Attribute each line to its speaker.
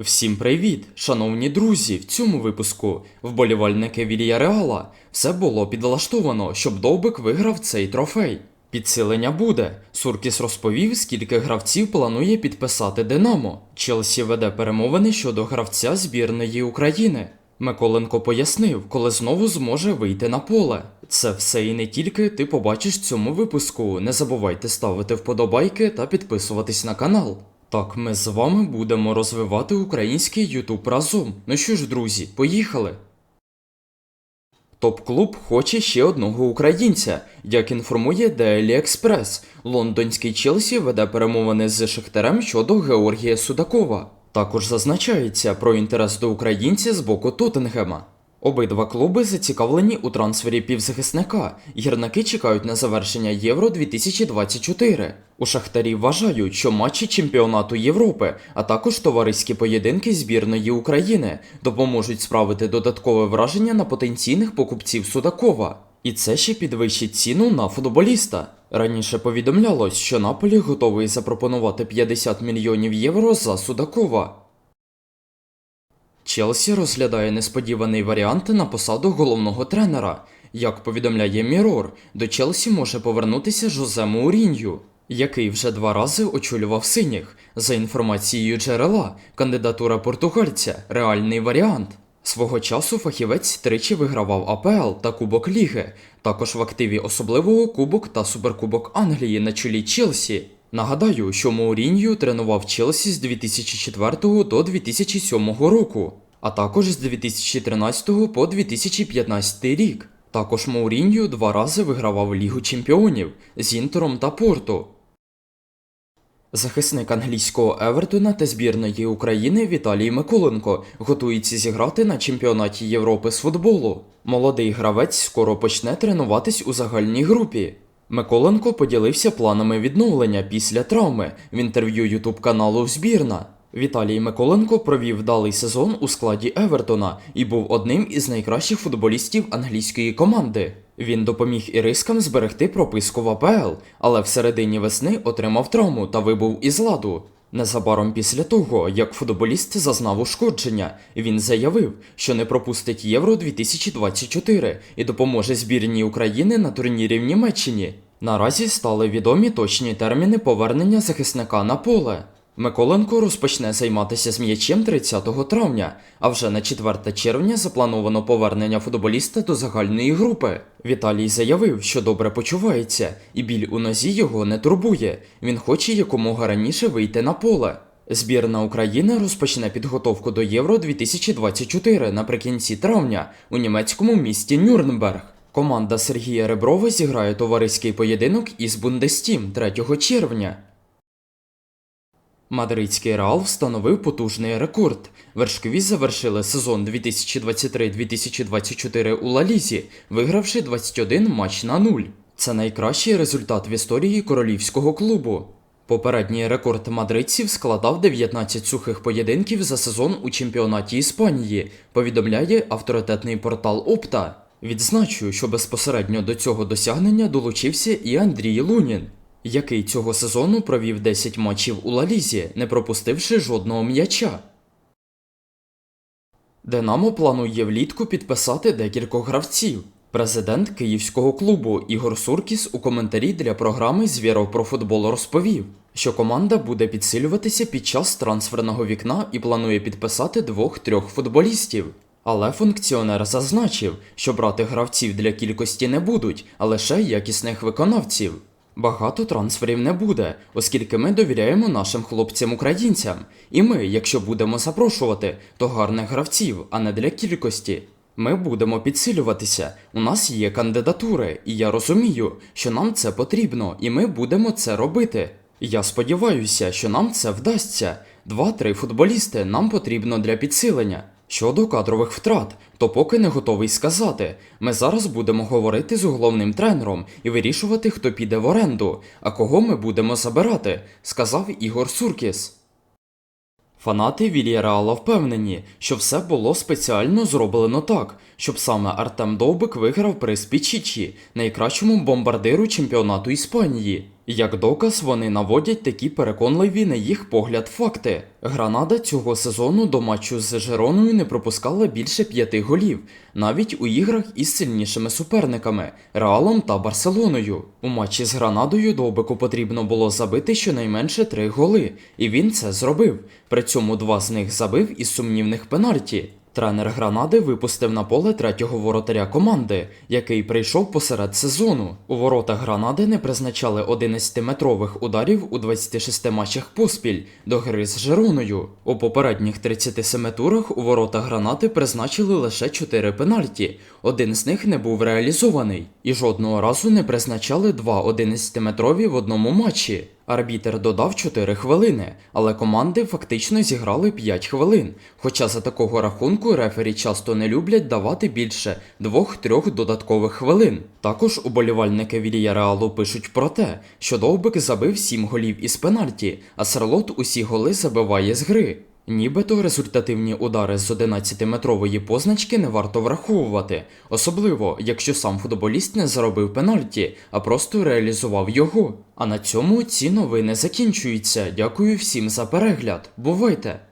Speaker 1: Всім привіт, шановні друзі! В цьому випуску вболівальники Вільяреала все було підлаштовано, щоб Довбик виграв цей трофей. Підсилення буде. Суркіс розповів, скільки гравців планує підписати Динамо. Челсі веде перемовини щодо гравця збірної України. Миколенко пояснив, коли знову зможе вийти на поле. Це все і не тільки ти побачиш в цьому випуску. Не забувайте ставити вподобайки та підписуватись на канал. Так, ми з вами будемо розвивати український Ютуб разом. Ну що ж, друзі, поїхали! Топ-клуб хоче ще одного українця. Як інформує Daily Express, лондонський Челсі веде перемовини з Шахтарем щодо Георгія Судакова. Також зазначається про інтерес до українця з боку Тоттенгема. Обидва клуби зацікавлені у трансфері півзахисника. Гірники чекають на завершення Євро 2024. У Шахтарі вважають, що матчі чемпіонату Європи, а також товариські поєдинки збірної України допоможуть справити додаткове враження на потенційних покупців Судакова. І це ще підвищить ціну на футболіста. Раніше повідомлялось, що Наполі готовий запропонувати 50 мільйонів євро за Судакова. Челсі розглядає несподіваний варіант на посаду головного тренера. Як повідомляє Мірор, до Челсі може повернутися Жозе Маурінью, який вже два рази очолював синіх. За інформацією джерела, кандидатура португальця реальний варіант. Свого часу фахівець тричі вигравав АПЛ та Кубок Ліги, також в активі особливого Кубок та Суперкубок Англії на чолі Челсі. Нагадаю, що Маурінью тренував Челсі з 2004 до 2007 року, а також з 2013 по 2015 рік. Також Маурінью два рази вигравав Лігу чемпіонів з Інтером та Порту. Захисник англійського Евертона та збірної України Віталій Миколенко готується зіграти на чемпіонаті Європи з футболу. Молодий гравець скоро почне тренуватись у загальній групі. Миколенко поділився планами відновлення після травми в інтерв'ю ютуб каналу Збірна. Віталій Миколенко провів вдалий сезон у складі Евертона і був одним із найкращих футболістів англійської команди. Він допоміг ірискам зберегти прописку в АПЛ, але в середині весни отримав травму та вибув із ладу. Незабаром після того, як футболіст зазнав ушкодження, він заявив, що не пропустить Євро 2024 і допоможе збірній України на турнірі в Німеччині. Наразі стали відомі точні терміни повернення захисника на поле. Миколенко розпочне займатися з м'ячем 30 травня, а вже на 4 червня заплановано повернення футболіста до загальної групи. Віталій заявив, що добре почувається, і біль у нозі його не турбує. Він хоче якомога раніше вийти на поле. Збірна України розпочне підготовку до Євро 2024 наприкінці травня у німецькому місті Нюрнберг. Команда Сергія Реброва зіграє товариський поєдинок із Бундестім 3 червня. Мадридський Реал встановив потужний рекорд. Вершкові завершили сезон 2023-2024 у Лалізі, вигравши 21 матч на 0. Це найкращий результат в історії королівського клубу. Попередній рекорд мадридців складав 19 сухих поєдинків за сезон у чемпіонаті Іспанії, повідомляє авторитетний портал Опта. Відзначу, що безпосередньо до цього досягнення долучився і Андрій Лунін, який цього сезону провів 10 матчів у Лалізі, не пропустивши жодного м'яча. Динамо планує влітку підписати декількох гравців. Президент київського клубу Ігор Суркіс у коментарі для програми Звіров про футбол розповів, що команда буде підсилюватися під час трансферного вікна і планує підписати двох-трьох футболістів. Але функціонер зазначив, що брати гравців для кількості не будуть, а лише якісних виконавців. Багато трансферів не буде, оскільки ми довіряємо нашим хлопцям-українцям, і ми, якщо будемо запрошувати, то гарних гравців, а не для кількості. Ми будемо підсилюватися. У нас є кандидатури, і я розумію, що нам це потрібно, і ми будемо це робити. Я сподіваюся, що нам це вдасться. Два-три футболісти нам потрібно для підсилення. Щодо кадрових втрат, то поки не готовий сказати. Ми зараз будемо говорити з головним тренером і вирішувати, хто піде в оренду, а кого ми будемо забирати, сказав Ігор Суркіс. Фанати Вільяреала впевнені, що все було спеціально зроблено так, щоб саме Артем Довбик виграв приз Пічічі, найкращому бомбардиру чемпіонату Іспанії. Як доказ, вони наводять такі переконливі на їх погляд факти. Гранада цього сезону до матчу з Жероною не пропускала більше п'яти голів, навіть у іграх із сильнішими суперниками Реалом та Барселоною. У матчі з Гранадою Довбику потрібно було забити щонайменше три голи, і він це зробив. При цьому два з них забив із сумнівних пенальті. Тренер Гранади випустив на поле третього воротаря команди, який прийшов посеред сезону. У воротах Гранади не призначали 11-метрових ударів у 26 матчах поспіль до гри з Жероною. У попередніх 37 турах у воротах Гранати призначили лише 4 пенальті. Один з них не був реалізований, і жодного разу не призначали два 11-метрові в одному матчі. Арбітер додав 4 хвилини, але команди фактично зіграли 5 хвилин. Хоча за такого рахунку рефері часто не люблять давати більше 2-3 додаткових хвилин. Також уболівальники Вільяреалу пишуть про те, що Довбик забив 7 голів із пенальті, а Сарлот усі голи забиває з гри. Нібито результативні удари з 11-метрової позначки не варто враховувати, особливо якщо сам футболіст не заробив пенальті, а просто реалізував його. А на цьому ці новини закінчуються. Дякую всім за перегляд. Бувайте!